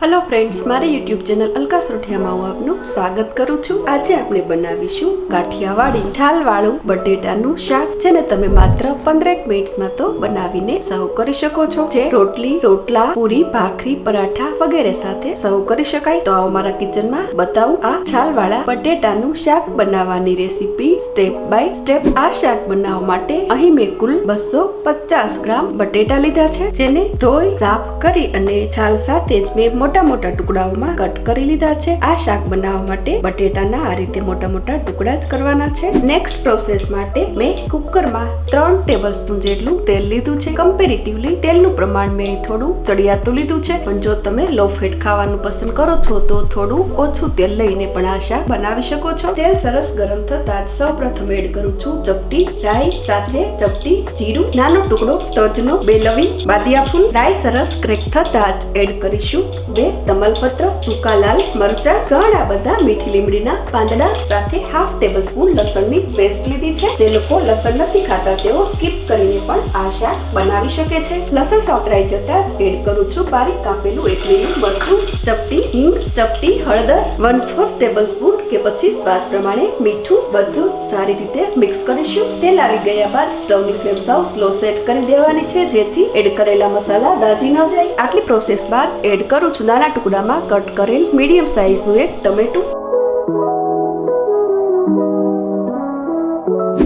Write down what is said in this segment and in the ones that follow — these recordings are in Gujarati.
હેલો ફ્રેન્ડ્સ મારી યુટ્યુબ ચેનલ અલકા સોઠિયામાં હું આપનું સ્વાગત કરું છું. આજે આપણે બનાવીશું કાઠિયાવાડી છાલવાળું બટેટાનું શાક, જેને તમે માત્ર પંદરેક મિનિટ્સમાં તો બનાવીને સર્વ કરી શકો છો. જે રોટલી, રોટલા, પૂરી, ભાખરી, પરાઠા વગેરે સાથે સર્વ કરી શકાય. તો આવો મારા કિચનમાં બતાવું આ છાલવાળા બટેટાનું શાક બનાવવાની રેસીપી સ્ટેપ બાય સ્ટેપ આ શાક બનાવવા માટે અહીં મેં કુલ બસો પચાસ ગ્રામ બટેટા લીધા છે, જેને ધોઈ, સાફ કરી અને છાલ સાથે જ મેં મોટા મોટા ટુકડાઓમાં કટ કરી લીધા છે. આ શાક બનાવવા માટે બટેટાના આ રીતે મોટા મોટા ટુકડા જ કરવાના છે. નેક્સ્ટ પ્રોસેસ માટે મેં કુકરમાં ત્રણ ટેબલ સ્પૂન જેટલું તેલ લીધું છે. કમ્પેરેટિવલી તેલનું પ્રમાણ મેં થોડું ચડિયાતું લીધું છે. પણ જો તમે લો ફેટ ખાવાનું પસંદ કરો છો, તો થોડું ઓછું તેલ લઈને પણ આ શાક બનાવી શકો છો. તેલ સરસ ગરમ થતા જ સૌ પ્રથમ એડ કરું છું ચપટી રાઈ, સાથે ચપટી જીરું, નાનો ટુકડો તજનો, બે લવિંગ બાદિયા ફૂલ રાઈ સરસ ક્રેક થતા જ એડ કરીશું. બે, તમાલપત્ર, સૂકા લાલ, મરચા ઘણા બધા મીઠી લીમડીના પાંદડા સાથે હાફ ટેબલ સ્પૂન લસણની પેસ્ટ લીધી છે. જે લોકો લસણ નથી ખાતા, તેઓ સ્કીપ કરીને પણ આ શાક બનાવી શકે છે. લસણ સાંકળાઈ જતા એડ કરું છું. બારીક કાપેલું એક લીલું મરચું, ચપટી, હિંગ, ચપટી, હળદર વન ફોર્થ ટેબલ સ્પૂન કે પછી સ્વાદ પ્રમાણે મીઠું બધું સારી રીતે મિક્સ કરીશું. તેલ આવી ગયા બાદ સ્ટવની ફ્લેમ સાવ સ્લો સેટ કરી દેવાની છે, જેથી એડ કરેલા મસાલા દાજી ન જાય. આટલી પ્રોસેસ બાદ એડ કરું છું. નાના ટુકડામાં કટ કરેલ મીડિયમ સાઇઝનું એક ટમેટું.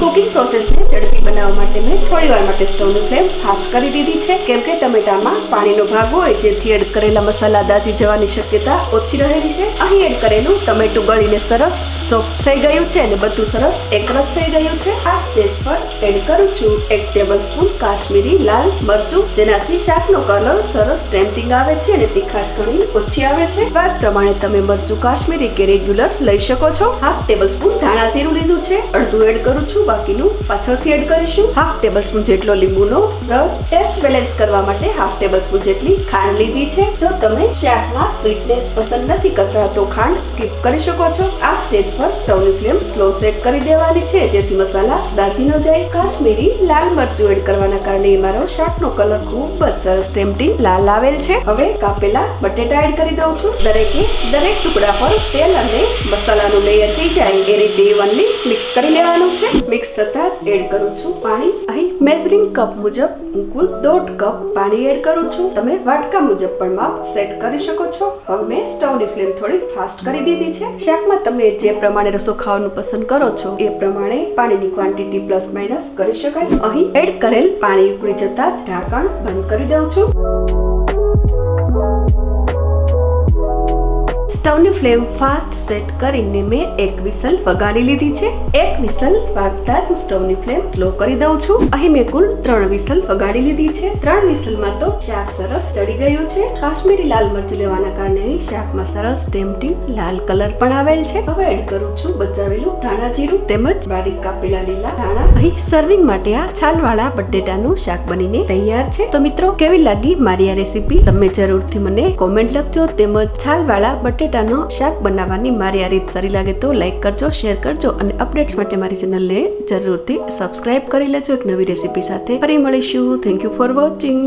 કુકિંગ પ્રોસેસને ઝડપી બનાવવા માટે મેં થોડી વાર માટે સ્ટવની ફ્લેમ ફાસ્ટ કરી દીધી છે. કેમ કે ટમેટામાં પાણીનો ભાગ હોય, જેથી એડ કરેલા મસાલા દાજી જવાની શક્યતા ઓછી રહેલી છે. અહીં એડ કરેલું ટમેટું ગળીને સરસ સોફ્ટ થઈ ગયું છે અને બધું સરસ એકરસ થઈ ગયું છે. આ સ્ટેજ પર એડ કરું છું એક ટેબલ સ્પૂન કાશ્મીરી લાલ મરચું, જેનાથી શાકનો કલર સરસ ટેમ્પિંગ આવે છે અને તીખાશ ઘણી ઓછી આવે છે. સ્વાદ પ્રમાણે તમે મરચું, કાશ્મીરી કે રેગ્યુલર લઈ શકો છો. હાફ ટેબલ સ્પૂન ધાણા જીરું લીધું છે. અડધું એડ કરું છું. બાકીનું પાછળથી એડ કરીશું. હાફ ટેબલ સ્પૂન જેટલો લીંબુનો રસ ટેસ્ટ બેલેન્સ કરવા માટે હાફ ટેબલ સ્પૂન જેટલી ખાંડ લીધી છે. જો તમે શાકમાં સ્વીટનેસ પસંદ નથી કરતા, તો ખાંડ સ્કીપ કરી શકો છો. આ સ્ટેજ પર સ્ટવની ફ્લેમ સ્લો સેટ કરી દેવાની છે. જેથી મસાલા દાજી ન જાય. કાશ્મીરી લાલ મરચું એડ કરવાના કારણે મારો શાકનો કલર ખૂબ જ સરસ ટેમ્પટી લાલ આવેલ છે. હવે કાપેલા બટેટા એડ કરી દઉં છું. દરેકે દરેક ટુકડા પર તેલ અને મસાલાનું લેયર થઈ જાય. એ રીતે ઇવનલી મિક્સ કરી લેવાનું છે. મિક્સ થતા જ એડ કરું છું પાણી. અહીં મેઝરિંગ કપ મુજબ હું કુલ દોઢ કપ પાણી એડ કરું છું. તમે વાટકા મુજબ પણ માપ સેટ કરી શકો છો. હવે મેં સ્ટવની ફ્લેમ થોડી ફાસ્ટ કરી દીધી છે. શાકમાં તમે જે પ્રમાણે રસો ખાવાનું પસંદ કરો છો એ પ્રમાણે પાણીની ક્વોન્ટિટી પ્લસ માઇનસ કરી શકાય. અહીં એડ કરેલ પાણી ઉકળી જતા ઢાંકણ બંધ કરી દઉં છું. સ્ટવની ફ્લેમ ફાસ્ટ સેટ કરીને મેં એક વિસલ વગાડી લીધી છે. એક વિસલ વાગતા જ હું સ્ટવની ફ્લેમ સ્લો કરી દઉં છું. અહીં મેં કુલ ત્રણ વિસલ વગાડી લીધી છે. ત્રણ વિસલમાં તો શાક સરસ ચડી ગયું છે. કાશ્મીરી લાલ મરચું લેવાના કારણે શાકમાં સરસ ટેમટી લાલ કલર પણ આવેલ છે. હવે એડ કરું છું બચાવેલું ધાણા જીરું તેમજ બારીક કાપેલા લીલા ધાણા. અહીં સર્વિંગ માટે આ છાલવાળા બટેટાનું શાક બનીને તૈયાર છે. તો મિત્રો, કેવી લાગી મારી આ રેસીપી? તમે જરૂરથી મને કોમેન્ટ લખજો. તેમજ છાલવાળા બટેટાનો શાક બનાવવાની મારી આ રીત સારી લાગે તો લાઈક કરજો શેર કરજો અને અપડેટ્સ માટે મારી ચેનલને જરૂરથી સબસ્ક્રાઇબ કરી લેજો એક નવી રેસીપી સાથે. ફરી મળીશું. Thank you for watching